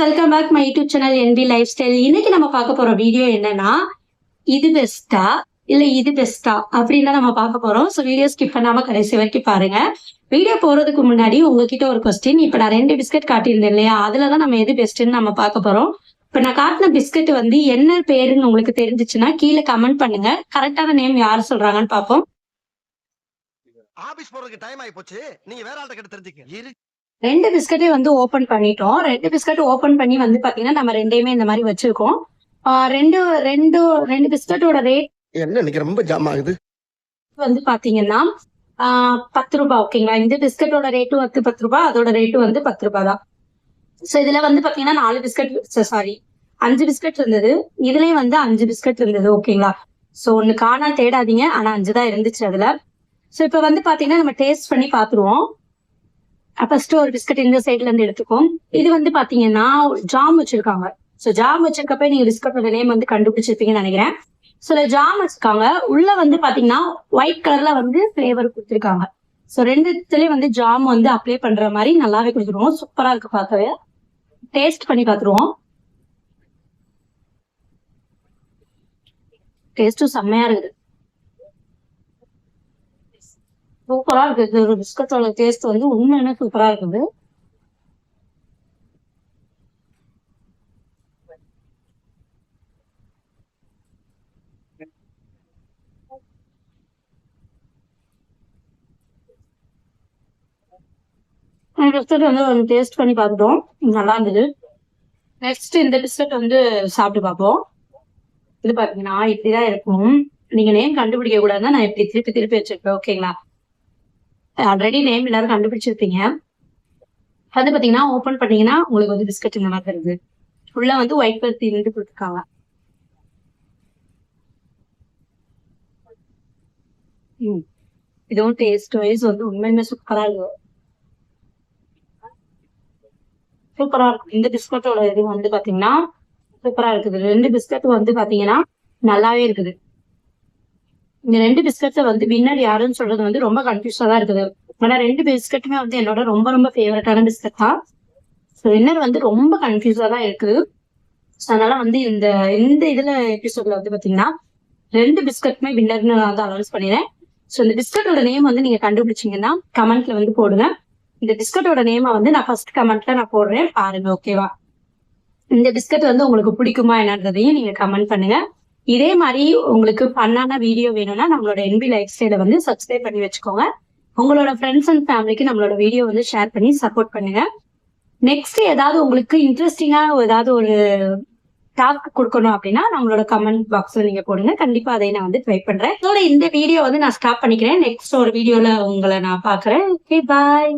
Welcome back my YouTube channel NB lifestyle இன்னைக்கு நம்ம பார்க்க போற வீடியோ என்னன்னா இது பெஸ்டா இல்ல இது பெஸ்டா அப்படின்னு தான் நம்ம பார்க்க போறோம். ஸோ வீடியோ ஸ்கிப் பண்ணாம கடைசி வரைக்கும் பாருங்க. வீடியோ போறதுக்கு முன்னாடி உங்ககிட்ட ஒரு கொஸ்டின் இப்ப நான் ரெண்டு பிஸ்கட் காட்டியிருந்தேன் இல்லையா? அதுலதான் நம்ம எது பெஸ்ட்னு நம்ம பார்க்க போறோம். இப்ப நான் காட்டின பிஸ்கட் வந்து என்ன பேருன்னு உங்களுக்கு தெரிஞ்சிச்சுன்னா கீழே கமெண்ட் பண்ணுங்க. கரெக்டான நேம் யார் சொல்றாங்கன்னு பார்ப்போம். ஆபீஸ் போறதுக்கு டைம் ஆயி போச்சு. நீங்க வேற ஆள்கிட்ட தெரிஞ்சுக்க ரெண்டு பிஸ்கட்டே வந்து ஓபன் பண்ணிட்டோம். ரெண்டு பிஸ்கட் ஓபன் பண்ணி வந்து பாத்தீங்கன்னா நம்ம ரெண்டையுமே இந்த மாதிரி வச்சிருக்கோம். ரெண்டு ரெண்டு ரெண்டு பிஸ்கட்டோட ரேட் என்ன இன்னைக்கு ரொம்ப ஜாம் ஆகுது? வந்து பாத்தீங்கன்னா பத்து ரூபாய் ஓகேங்களா இந்த பிஸ்கட்டோட ரேட்டும் வந்து பத்து ரூபாய் அதோட ரேட்டும் வந்து பத்து ரூபாய் தான். ஸோ இதுல வந்து பாத்தீங்கன்னா நாலு பிஸ்கட் சாரி அஞ்சு பிஸ்கட் இருந்தது. இதுலயும் வந்து அஞ்சு பிஸ்கட் இருந்தது ஓகேங்களா ஸோ ஒன்னு காணா தேடாதீங்க. ஆனா அஞ்சு தான் இருந்துச்சு அதுல. ஸோ இப்போ வந்து பாத்தீங்கன்னா நம்ம டேஸ்ட் பண்ணி பாத்துருவோம். ஃபர்ஸ்ட் ஒரு பிஸ்கட் இந்த சைட்ல இருந்து எடுத்துக்கும் இது வந்து பாத்தீங்கன்னா ஜாம் வச்சிருக்காங்க. ஸோ ஜாம் வச்சிருக்கப்ப நீங்க பிஸ்கட்டோட நேம் வந்து கண்டுபிடிச்சிருப்பீங்கன்னு நினைக்கிறேன். ஸோ ஜாம் வச்சிருக்காங்க. உள்ள வந்து பாத்தீங்கன்னா ஒயிட் கலர்ல வந்து ஃபிளேவர் கொடுத்துருக்காங்க. ஸோ ரெண்டுத்துலயும் வந்து ஜாம் வந்து அப்ளை பண்ற மாதிரி நல்லாவே கொடுத்துருவோம். சூப்பரா இருக்கு பார்க்கவே. டேஸ்ட் பண்ணி பார்த்துருவோம். டேஸ்டும் செம்மையா இருக்குது. சூப்பரா இருக்குது. பிஸ்கட்டோட டேஸ்ட் வந்து உண்மையான சூப்பரா இருக்குது. பிஸ்கட் வந்து டேஸ்ட் பண்ணி பார்த்துட்டோம். நல்லா இருந்தது. நெக்ஸ்ட் இந்த பிஸ்கட் வந்து சாப்பிட்டு பார்ப்போம். இது பாத்தீங்கன்னா இப்படிதான் இருக்கும். நீங்க நேம் கண்டுபிடிக்க கூடாதுன்னா நான் இப்படி திருப்பி திருப்பி வச்சிருப்பேன். ஓகேங்களா ஆல்ரெடி நேம் எல்லாரும் கண்டுபிடிச்சிருப்பீங்க. அது பாத்தீங்கன்னா ஓபன் பண்ணீங்கன்னா உங்களுக்கு வந்து பிஸ்கட் இந்த மாதிரி இருக்கு. உள்ள வந்து ஒயிட் கலர் தீந்து கொடுத்துருக்காங்க ம். இதுவும் டேஸ்ட் வைஸ் வந்து உண்மையுமே சூப்பரா இருக்கு சூப்பரா இருக்கும். இந்த பிஸ்கட்டோட இது வந்து பாத்தீங்கன்னா சூப்பரா இருக்குது. ரெண்டு பிஸ்கட் வந்து பாத்தீங்கன்னா நல்லாவே இருக்குது. இந்த ரெண்டு பிஸ்கட்ஸை வந்து வின்னர் யாருன்னு சொல்றது வந்து ரொம்ப கன்ஃபியூஸா தான் இருக்குது. ஆனா ரெண்டு பிஸ்கட்டுமே வந்து என்னோட ரொம்ப ரொம்ப ஃபேவரட்டான பிஸ்கட் தான். ஸோ வின்னர் வந்து ரொம்ப கன்ஃபியூஸா தான் இருக்குது. அதனால வந்து இந்த இந்த இதுல எபிசோட்ல வந்து பாத்தீங்கன்னா ரெண்டு பிஸ்கட்டுமே வின்னர்னு நான் வந்து அனௌன்ஸ் பண்ணிடுறேன். ஸோ இந்த பிஸ்கட்டோட நேம் வந்து நீங்க கண்டுபிடிச்சீங்கன்னா கமெண்ட்ல வந்து போடுங்க. இந்த பிஸ்கட்டோட நேமை வந்து நான் ஃபர்ஸ்ட் கமெண்ட்ல நான் போடுறேன் பாருங்க ஓகேவா இந்த பிஸ்கட் வந்து உங்களுக்கு பிடிக்குமா என்னன்றதையும் நீங்க கமெண்ட் பண்ணுங்க. இதே மாதிரி உங்களுக்கு ஃபன்னான வீடியோ வேணும்னா நம்மளோட என்பி லைஃப் ஸ்டைலை வந்து சப்ஸ்கிரைப் பண்ணி வச்சுக்கோங்க. உங்களோட ஃப்ரெண்ட்ஸ் அண்ட் ஃபேமிலிக்கு நம்மளோட வீடியோ வந்து ஷேர் பண்ணி சப்போர்ட் பண்ணுங்க. நெக்ஸ்ட் ஏதாவது உங்களுக்கு இன்ட்ரெஸ்டிங்கா ஏதாவது ஒரு டாஸ்க் கொடுக்கணும் அப்படின்னா நம்மளோட கமெண்ட் பாக்ஸ்ல நீங்க போடுங்க. கண்டிப்பா அதை நான் வந்து ட்ரை பண்றேன். இதோட இந்த வீடியோ வந்து நான் ஸ்டாப் பண்ணிக்கிறேன். நெக்ஸ்ட் ஒரு வீடியோல உங்களை நான் பாக்குறேன் பாய்